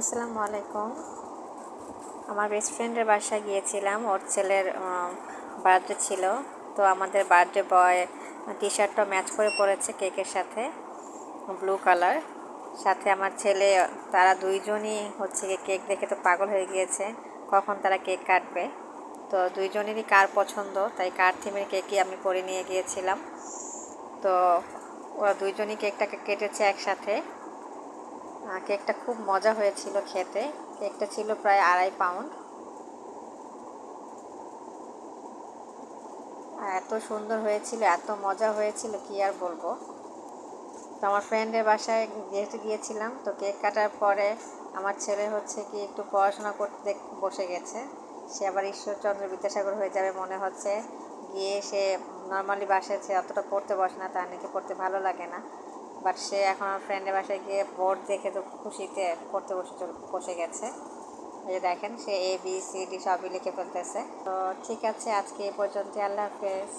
আসসালামু আলাইকুম। আমার বেস্ট ফ্রেন্ডের বাসায় গিয়েছিলাম, ওর ছেলের বার্থডে ছিল। তো আমাদের বার্থডে বয় টি শার্টটা ম্যাচ করে পড়েছে কেকের সাথে ব্লু কালার সাথে আমার ছেলে, তারা দুইজনই হচ্ছে কেক দেখে তো পাগল হয়ে গিয়েছে, কখন তারা কেক কাটবে। তো দুইজনেরই কার পছন্দ, তাই কার থিমের কেকই আমি করে নিয়ে গিয়েছিলাম। তো ওরা দুইজনই কেকটাকে কেটেছে একসাথে। কেকটা খুব মজা হয়েছিল খেতে। কেকটা ছিল প্রায় আড়াই পাউন্ড। এত সুন্দর হয়েছিল, এত মজা হয়েছিল, কি আর বলব। তো আমার ফ্রেন্ডের বাসায় যেহেতু গিয়েছিলাম, তো কেক কাটার পরে আমার ছেলে হচ্ছে কি একটু পড়াশোনা করতে বসে গেছে। সে আবার ঈশ্বরচন্দ্র বিদ্যাসাগর হয়ে যাবে মনে হচ্ছে। গিয়ে সে নর্মালি বাসায় সে অতটা পড়তে বসে না, তার নাকি পড়তে ভালো লাগে না। বাট সে এখন আমার ফ্রেন্ডের বাসায় গিয়ে বোর্ড দেখে তো খুশিতে পড়তে বসে বসে গেছে। এই যে দেখেন, সে এ বি সি ডি সবই লিখে ফেলতেছে। তো ঠিক আছে, আজকে এ পর্যন্ত আল্লাহ হাফেজ।